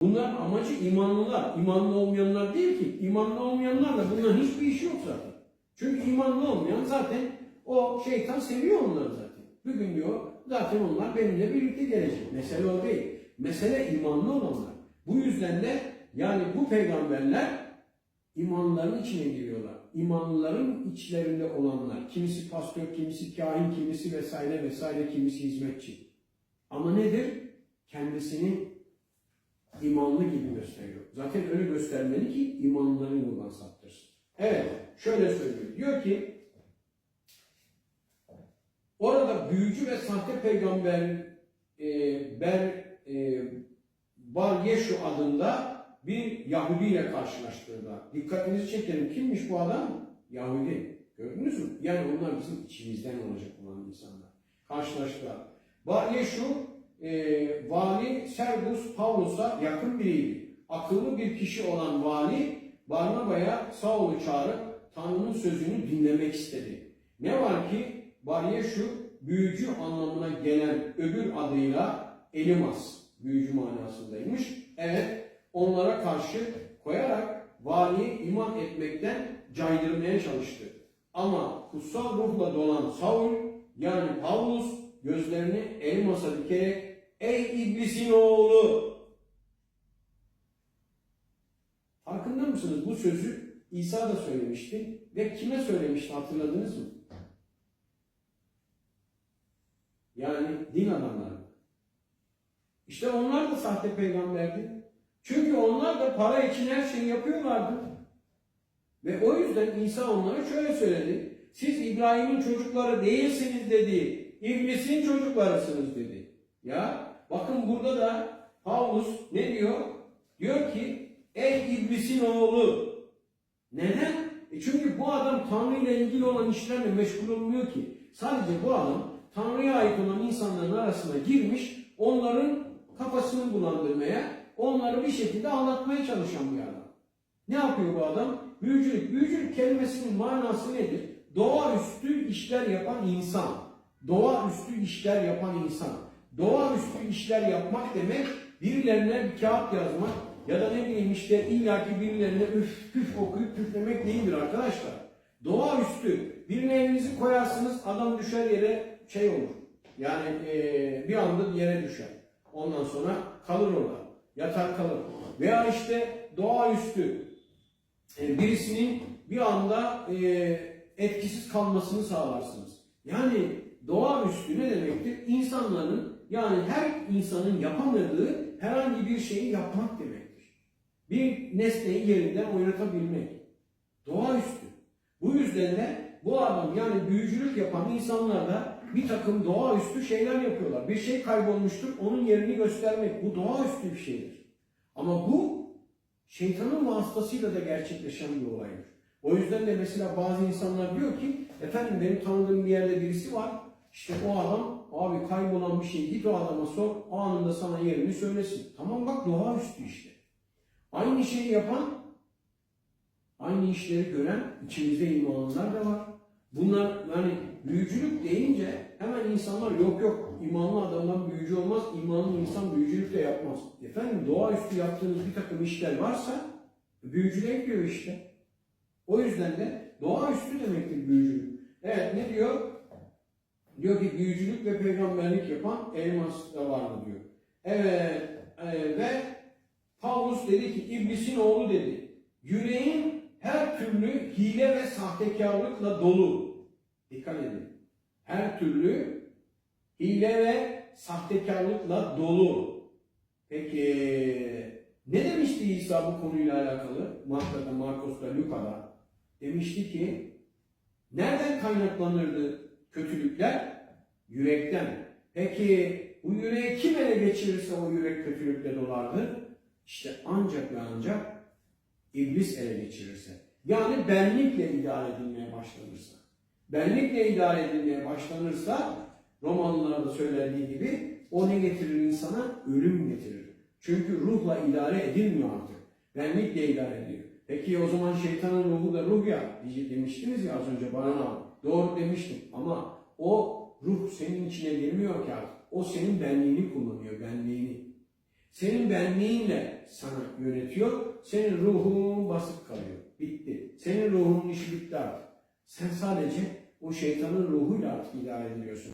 Bunların amacı imanlılar. İmanlı olmayanlar değil ki. İmanlı olmayanlar da bunların hiçbir işi yok zaten. Çünkü imanlı olmayan zaten o şeytan seviyor onları zaten. Bugün diyor zaten onlar benimle birlikte gelecek. Mesele o değil. Mesele imanlı olanlar. Bu yüzden de yani bu peygamberler imanların içine giriyorlar. İmanlıların içlerinde olanlar. Kimisi pastör, kimisi kahin, kimisi vesaire vesaire, kimisi hizmetçi. Ama nedir? Kendisini imanlı gibi gösteriyor. Zaten öyle göstermeli ki imanların yoldan saptırsın. Evet, şöyle söylüyor. Diyor ki orada büyücü ve sahte peygamber e, Ber e, Bar Yeşu adında bir Yahudi ile karşılaştığında dikkatinizi çekelim. Kimmiş bu adam? Yahudi. Gördünüz mü? Yani onlar bizim içimizden olacak olan insanlar. Karşılaştılar. Bar Yeşu e, vali Servus Paulus'a yakın biriydi. Akıllı bir kişi olan vali Barnaba'ya Saul'u çağırıp Tanrı'nın sözünü dinlemek istedi. Ne var ki Bar Yeşu büyücü anlamına gelen öbür adıyla Elimas büyücü manasındaymış. Evet onlara karşı koyarak valiyi iman etmekten caydırmaya çalıştı. Ama kutsal ruhla dolan Saul yani Pavlus gözlerini elmasa dikerek ey iblisin oğlu farkında mısınız bu sözü İsa da söylemişti ve kime söylemişti hatırladınız mı? Yani din adamları. İşte onlar da sahte peygamberdi. Çünkü onlar da para için her şeyi yapıyorlardı. Ve o yüzden İsa onlara şöyle söyledi. Siz İbrahim'in çocukları değilsiniz dedi. İblisin çocuklarısınız dedi. Ya bakın burada da Paulus ne diyor? Diyor ki ey iblisin oğlu. Neden? E çünkü bu adam Tanrı ile ilgili olan işlerle meşgul olmuyor ki. Sadece bu adam Tanrı'ya ait olan insanların arasına girmiş, onların kafasını bulandırmaya, onları bir şekilde anlatmaya çalışan bir adam. Ne yapıyor bu adam? Büyücülük. Büyücülük kelimesinin manası nedir? Doğaüstü işler yapan insan. Doğaüstü işler yapan insan. Doğaüstü işler yapmak demek birilerine bir kağıt yazmak ya da ne bileyim işte illaki birilerine üf püf okuyup püflemek değildir arkadaşlar. Doğaüstü. Birine elinizi koyarsınız adam düşer yere şey olur. Yani eee, bir anda yere düşer. Ondan sonra kalır orada. Yatar kalır. Veya işte doğaüstü e, birisinin bir anda e, etkisiz kalmasını sağlarsınız. Yani doğaüstü ne demektir? İnsanların yani her insanın yapamadığı herhangi bir şeyi yapmak demektir. Bir nesneyi yerinden oynatabilmek. Doğaüstü. Bu yüzden de bu adam yani büyücülük yapan insanlar da bir takım doğaüstü şeyler yapıyorlar. Bir şey kaybolmuştur, onun yerini göstermek. Bu doğaüstü bir şeydir. Ama bu şeytanın vasıtasıyla da gerçekleşen bir olaydır. O yüzden de mesela bazı insanlar diyor ki, efendim benim tanıdığım bir yerde birisi var. İşte o adam, abi kaybolan bir şey git o adama sor, anında sana yerini söylesin. Tamam bak doğaüstü işte. Aynı şeyi yapan, aynı işleri gören içimizde imanlılar da var. Bunlar yani büyücülük deyince hemen insanlar yok yok imanlı adamdan büyücü olmaz, imanlı insan büyücülük de yapmaz. Efendim doğaüstü yaptığınız bir takım işler varsa büyücülüğe giriyor işte. O yüzden de doğaüstü demektir büyücülük. Evet ne diyor? Diyor ki büyücülük ve peygamberlik yapan elmas da vardı diyor. Evet e, ve Paulus dedi ki iblisin oğlu dedi. Yüreğin her türlü hile ve sahtekarlıkla dolu. Dikkat edin. Her türlü hile ve sahtekarlıkla dolu. Peki ne demişti İsa bu konuyla alakalı? Marka'da, Markos'ta, Luka'da. Demişti ki nereden kaynaklanırdı kötülükler? Yürekten. Peki bu yüreği kim ele geçirirse o yürek kötülükle dolardı? İşte ancak ve ancak iblis ele geçirirse. Yani benlikle idare edilmeye başlanırsa. Benlikle idare edilmeye başlanırsa Romalılarda söylediği gibi o ne getirir insana? Ölüm getirir. Çünkü ruhla idare edilmiyor artık. Benlikle idare ediyor. Peki o zaman şeytanın ruhu da ruh ya demiştiniz ya az önce bana. Doğru demiştim ama o ruh senin içine girmiyor ki artık. O senin benliğini kullanıyor, benliğini. Senin benliğinle sana yönetiyor. Senin ruhun basıp kalıyor. Bitti. Senin ruhunun işi bitti artık. Sen sadece o şeytanın ruhuyla artık idare ediliyorsun.